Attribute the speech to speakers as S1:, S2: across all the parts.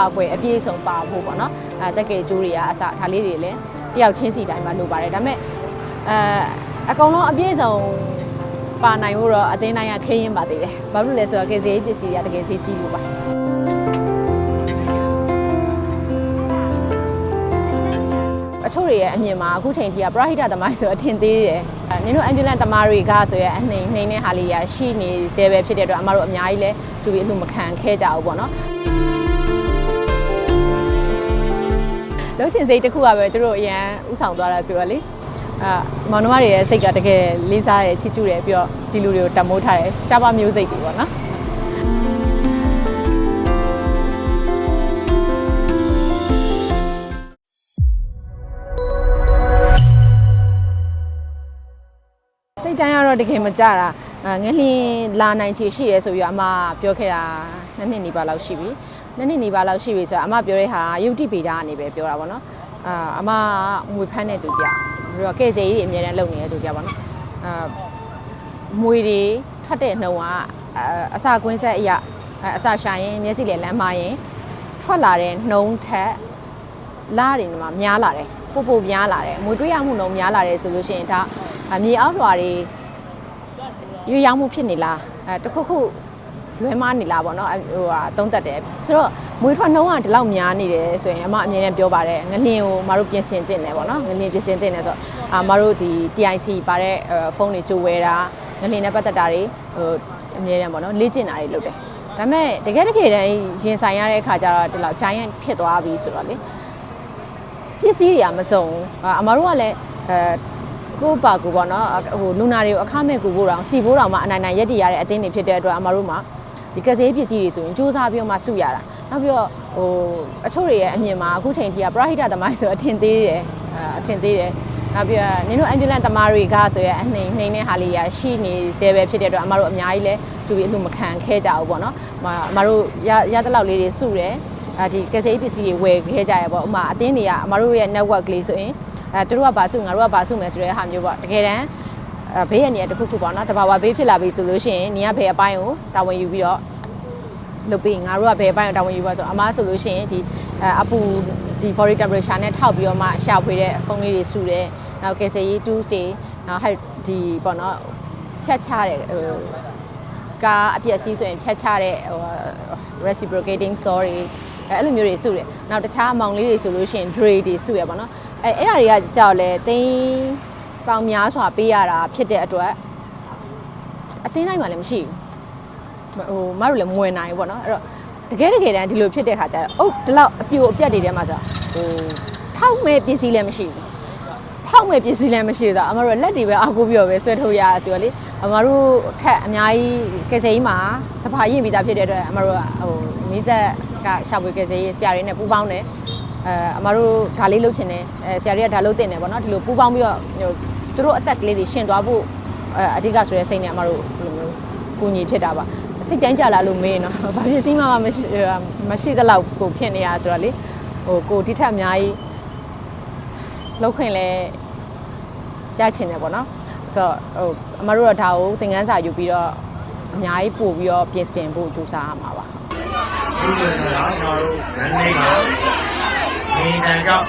S1: ကာအကွယ်အပြည့်အစုံပါဖို့ပေါ့နော်အဲတက်ကယ်ကျိုးတွေကအစဒါလေးတွေလည်းတယောက်ချင်းစီတိုင်းမှာလိုပါတယ်ဒါပေမဲ့အဲအကောင်လုံးအပြည့်အစုံပါနိုင်ဖို့တော့အသင်းတိုင်းကခင်းရင်ပါသေးတယ်ဘာလို့လဲဆိုတော့ကေစီပစ္စည်းတွေကတကယ်စီကြည့်လို့ပါအချို့တွေရဲ့အမြင်မှာအခုချိန်ထိကပရဟိတသမားဆိုအထင်သေးတယ်အဲနင်တို့ ambulance သမားတွေကဆိုရဲအနှိမ်နှိမ်နဲ့ဟာလေးရရှိနေသေးပဲဖြစ်တဲ့အတွက်အမတို့အများကြီးလဲသူပြီးအလှမခံခဲ့ကြဘူးပေါ့နော် လုံးချင်စိတ်တစ်ခုကပဲသူတို့အရန်ဥဆောင်သွားတာဆိုတော့လေအာမောင်နှမတွေရဲ့စိတ်ကတကယ်လေးစားတယ်ချစ်ကျူတယ်ပြီးတော့ဒီလူတွေကိုတတ်မိုးထားတယ်ရှားပါမျိုးစိတ်တွေပေါ့နော်စိတ်တိုင်းကတော့တကယ်မကြတာအာငလျင်လာနိုင်ချေရှိရဲဆိုပြီးတော့အမပြောခဲ့တာနှစ်နှစ်နီးပါးလောက်ရှိပြီ နှစ်နှစ်နီးပါးလောက်ရှိပြီဆိုတော့အမပြောတဲ့ဟာယုတ်တိပေတာကနေပဲပြောတာပေါ့နော်အာအမကမွေဖမ်းတဲ့သူကြပြီးတော့ကဲစေကြီးတွေအများတန်းလုပ်နေတဲ့သူကြပေါ့နော်အာမွေတွေထွက်တဲ့နှုံကအအစာကွင်းဆက်အရာအစာရှာရင်မျက်စိလေလမ်းမရင်ထွက်လာတဲ့နှုံထက်လားတွေမှာများလာတယ်ပို့ပို့များလာတယ်မွေတွေ့ရမှုနှုံများလာတယ်ဆိုလို့ရှိရင်ဒါအမြေအောက်လွှာတွေရွေးရောင်းမှုဖြစ်နေလားအဲတခုခု လွဲမားနေလားပေါ့နော်အဲဟိုဟာသုံးသက်တယ်ဆိုတော့မွေးထွက်နှုံးကဒီလောက်များနေတယ်ဆိုရင်အမအမြဲတမ်းပြောပါတယ်ငလျင်ကိုမတို့ပြင်ဆင်တင်တယ်ပေါ့နော်ငလျင်ပြင်ဆင်တင်တယ်ဆိုတော့အာမတို့ဒီ TIC ပါတဲ့ဖုန်းတွေကြိုဝဲတာငလျင်နဲ့ပတ်သက်တာတွေဟိုအမြဲတမ်းပေါ့နော်လေ့ကျင့်တာတွေလုပ်တယ်ဒါပေမဲ့တကယ်တကယ်တမ်းရင်ဆိုင်ရတဲ့အခါကျတော့ဒီလောက် giant ဖြစ်သွားပြီဆိုတော့လေပစ္စည်းတွေကမစုံဘူးအာအမတို့ကလည်းအဲကိုယ့်ပါကူပေါ့နော်ဟိုလူနာတွေကိုအခမဲ့ကူဖို့တောင်စီဖို့တောင်မှအနိုင်နိုင်ရက်တည်ရတဲ့အသင်းတွေဖြစ်တဲ့အတွက်အမတို့မှာ ဒီကစေးပစ္စည်းတွေဆိုရင်စူးစမ်းပြီးတော့မှစုရတာနောက်ပြီးတော့ဟိုအချို့တွေရဲ့အမြင်မှာအခုချိန်ထိကပရဟိတသမားဆိုအထင်သေးတယ်အာအထင်သေးတယ်နောက်ပြီးတော့နင်တို့ ambulance သမားတွေကဆိုရဲအနှိမ်နှိမ်နဲ့ဟာလေးရရှိနေသေးပဲဖြစ်တဲ့အတွက်အမတို့အများကြီးလဲသူပြီးအလှမခံခဲ့ကြဘူးပေါ့နော်အမတို့ရရတဲ့လောက်လေးတွေစုတယ်အဲဒီကစေးပစ္စည်းတွေဝယ်ခဲ့ကြရပေါ့ဥမာအတင်းတွေကအမတို့ရဲ့ network လေးဆိုရင်အဲသူတို့ကဘာစုငါတို့ကဘာစုမယ်ဆိုတဲ့ဟာမျိုးပေါ့တကယ်တမ်းအဲ ဘေးရနေရတစ်ခုခုပေါ့နော်တဘာဝဘေးဖြစ်လာပြီဆိုလို့ရှိရင်နေကဘယ်အပိုင်းကိုတာဝန်ယူပြီးတော့လုပ်ပြီးငါတို့ကဘယ်အပိုင်းကိုတာဝန်ယူပါဆိုအမားဆိုလို့ရှိရင်ဒီအဲအပူဒီ body temperature နဲ့ထောက်ပြီးတော့မှရှာဖွေတဲ့ဖုန်းလေးတွေစုတယ်နောက်ကစေး tools တွေနောက်ဟဲ့ဒီပေါ့နော်ဖြတ်ချတဲ့ဟိုကားအပြက်စီးဆိုရင်ဖြတ်ချတဲ့ဟို reciprocating saw တွေအဲအဲ့လိုမျိုးတွေစုတယ်နောက်တခြားအမောင်လေးတွေဆိုလို့ရှိရင် dray တွေစုရပါတော့အဲအဲ့ဒါတွေကကြောက်လဲသိန်း ပေါင်များစွာပေးရတာဖြစ်တဲ့အတွက်အတင်းတိုင်းမှာလည်းမရှိဘူးဟိုမတို့လည်းမဝင်နိုင်ဘူးပေါ့နော်အဲ့တော့တကယ်တကယ်တမ်းဒီလိုဖြစ်တဲ့ခါကျတော့အုတ်ဒီလောက်အပြိုအပြက်တွေထဲမှာဆိုဟိုထောက်မဲ့ပစ္စည်းလည်းမရှိဘူးဖောက်မဲ့ပစ္စည်းလည်းမရှိတော့အမတို့လက်တွေပဲအားကိုးပြီးတော့ပဲဆွဲထုတ်ရဆိုတော့လေအမတို့ထက်အများကြီးကယ်ဆယ်ကြီးမှာတဘာရင်ပြီးသားဖြစ်တဲ့အတွက်အမတို့ကဟိုမိသက်ကရှာဖွေကယ်ဆယ်ကြီးဆရာတွေနဲ့ပူးပေါင်းတယ်အဲအမတို့ဒါလေးလုပ်ချင်တယ်အဲဆရာတွေကဒါလုပ်တင်တယ်ပေါ့နော်ဒီလိုပူးပေါင်းပြီးတော့ဟို သူတို့အသက်ကလေးတွေရှင်သွားဖို့အဲအဓိကဆိုတဲ့စိတ်နဲ့အမတို့ဒီလိုမျိုးကူညီဖြစ်တာပါစိတ်တိုင်းကြလာလို့မေးနော်ဘာဖြစ်စီးမှမရှိမရှိတဲ့လောက်ကိုဖြစ်နေရဆိုတော့လေဟိုကိုဒီထက်အများကြီးလောက်ခွင့်လဲရချင်တယ်ပေါ့နော်ဆိုတော့ဟိုအမတို့တော့ဒါကိုသင်ခန်းစာယူပြီးတော့အများကြီးပို့ပြီးတော့ပြင်ဆင်ဖို့ကြိုးစားရမှာပါ
S2: ဒီလိုကတော့ကျွန်တော်တို့ရန်နေကနေတန်ကြောင့်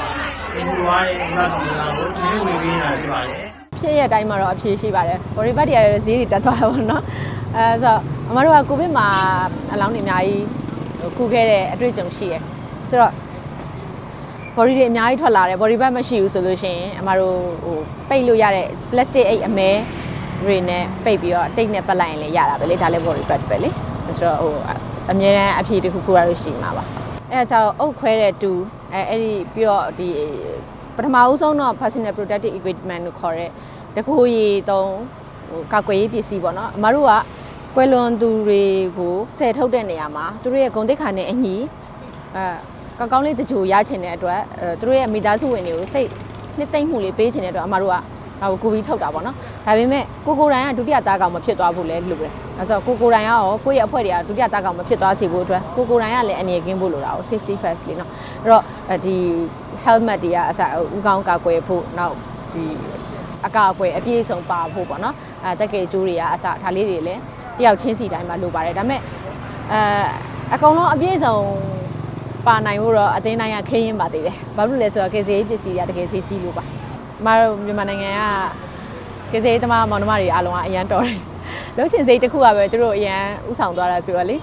S2: ဒီလိုပါရဲ့မတ်ကူလာကိုဒီလိုဝင်ပေးနေတာဖြစ်ပါတယ်
S1: ဖြစ်ရတိုင်းမှာတော့အဖြေရှိပါတယ်ဘော်ရီဘတ်တွေလည်းဈေးတွေတက်သွားတာပေါ့နော်အဲဆိုတော့အမတို့ကကိုဗစ်မှာအလောင်းတွေအများကြီးဟိုကူခဲ့တဲ့အတွေ့အကြုံရှိရယ်ဆိုတော့ body တွေအများကြီးထွက်လာတယ် body bag မရှိဘူးဆိုလို့ရှိရင်အမတို့ဟိုပိတ်လို့ရတဲ့ plastic အိတ်အမဲတွေနဲ့ပိတ်ပြီးတော့တိတ်နဲ့ပတ်လိုက်ရင်လည်းရတာပဲလေဒါလည်း body bag ပဲလေဆိုတော့ဟိုအမြဲတမ်းအဖြေတစ်ခုခုရလို့ရှိမှာပါအဲဒါကြောင့်အုတ်ခွဲတဲ့တူအဲအဲ့ဒီပြီးတော့ဒီ ပထမဦးဆုံးတော့ personal protective equipment လို့ခေါ်တဲ့တကူရီတုံးဟိုကာကွယ်ရေးပစ္စည်းပေါ့နော်အမတို့ကကွယ်လွန်သူတွေကိုဆယ်ထုတ်တဲ့နေရာမှာသူတို့ရဲ့ဂုဏ်သိက္ခာနဲ့အညီအဲကောင်းကောင်းလေးတကြိုရချင်တဲ့အတွက်အဲသူတို့ရဲ့မိသားစုဝင်တွေကိုစိတ်နှစ်သိမ့်မှုလေးပေးချင်တဲ့အတွက်အမတို့က ဒါကိုကူပြီးထုတ်တာပေါ့နော်ဒါပေမဲ့ကိုကိုရိုင်းကဒုတိယသားကောင်မဖြစ်သွားဘူးလေလို့ပဲအဲဆိုကိုကိုရိုင်းကရောကိုယ့်ရဲ့အဖွဲ့တွေကဒုတိယသားကောင်မဖြစ်သွားစေဖို့အတွက်ကိုကိုရိုင်းကလည်းအနေကင်းဖို့လိုတာကို safety first လေးနော်အဲ့တော့ဒီ helmet တွေကအစဥကောင်းကာကွယ်ဖို့နောက်ဒီအကာအကွယ်အပြည့်အစုံပါဖို့ပေါ့နော်အဲတက်ကယ်ကျိုးတွေကအစဒါလေးတွေလည်းတယောက်ချင်းစီတိုင်းမှာလိုပါတယ်ဒါပေမဲ့အဲအကောင်လုံးအပြည့်အစုံပါနိုင်ဖို့တော့အသင်းတိုင်းကခင်းရင်ပါသေးတယ်ဘာလို့လဲဆိုတော့ကေစီပစ္စည်းတွေကတကယ်စီကြီးလို့ပါအ မတို့မြန်မာနိုင်ငံကကေစီသမားမောင်နှမတွေအားလုံးကအရန်တော်တယ်လုံးချင်စိတ်တစ်ခုကပဲသူတို့အရန်ဥဆောင်သွားတာဆိုတော့လေ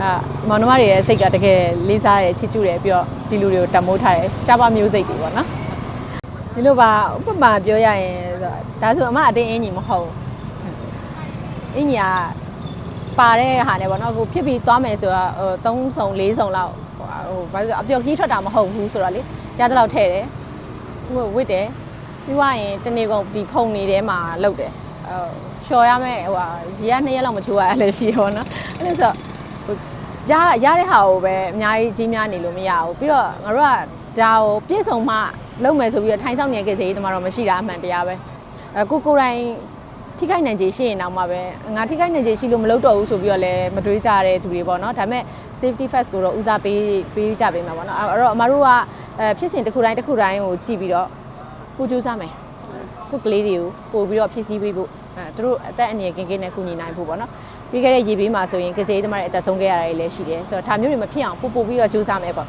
S1: အာမောင်နှမတွေရဲ့စိတ်ကတကယ်လေးစားတယ်ချစ်ကျူတယ်ပြီးတော့ဒီလူတွေကိုတတ်မိုးထားတယ်ရှားပါမျိုးစိတ်တွေပေါ့နော်ဒီလိုပါဥပမာပြောရရင်ဆိုတော့ဒါဆိုအမအတင်းအင်းကြီးမဟုတ်ဘူးအင်းကြီးကပါတဲ့ဟာနဲ့ပေါ့နော်အခုဖြစ်ပြီးသွားမယ်ဆိုတော့ဟို3စုံ4စုံလောက်ဟိုဘာလို့လဲအပျော်ခီးထွက်တာမဟုတ်ဘူးဆိုတော့လေရတဲ့လောက်ထည့်တယ်ဟိုဝစ်တယ် ပြီးွားရင်တနေ့ကုန်ဒီဖုန်နေထဲမှာလုတ်တယ်ဟိုလျှော်ရမယ်ဟိုဟာရေက2ရက်လောက်မချိုးရလည်းရှိရောနော်အဲ့လိုဆိုဟိုရရတဲ့ဟာကိုပဲအများကြီးကြီးများနေလို့မရဘူးပြီးတော့ငါတို့ကဒါကိုပြည့်စုံမှလုပ်မယ်ဆိုပြီးတော့ထိုင်ဆောင်နေကြစေတမတော့မရှိတာအမှန်တရားပဲအဲကိုကိုယ်တိုင်ထိခိုက်နိုင်ခြေရှိရင်တော့မှပဲငါထိခိုက်နိုင်ခြေရှိလို့မလုပ်တော့ဘူးဆိုပြီးတော့လည်းမတွေးကြတဲ့သူတွေပေါ့နော်ဒါပေမဲ့ safety first ကိုတော့ဦးစားပေးပေးကြပေးမှာပေါ့နော်အဲ့တော့အမတို့ကအဲဖြစ်စဉ်တစ်ခုတိုင်းတစ်ခုတိုင်းကိုကြည့်ပြီးတော့ ကိုကြိုးစားမယ်ကိုကလေးတွေကိုပို့ပြီးတော့ဖြည့်ဆည်းပေးဖို့အဲသူတို့အသက်အန္တရာယ်ကင်းကင်းနဲ့ကူညီနိုင်ဖို့ပေါ့နော်ပြီးခဲ့တဲ့ရေပေးမှာဆိုရင်ကစေးသမားတွေအသက်ဆုံးခဲ့ရတာတွေလည်းရှိတယ်ဆိုတော့ဒါမျိုးတွေမဖြစ်အောင်ပို့ပို့ပြီးတော့ကြိုးစားမယ်ပေါ့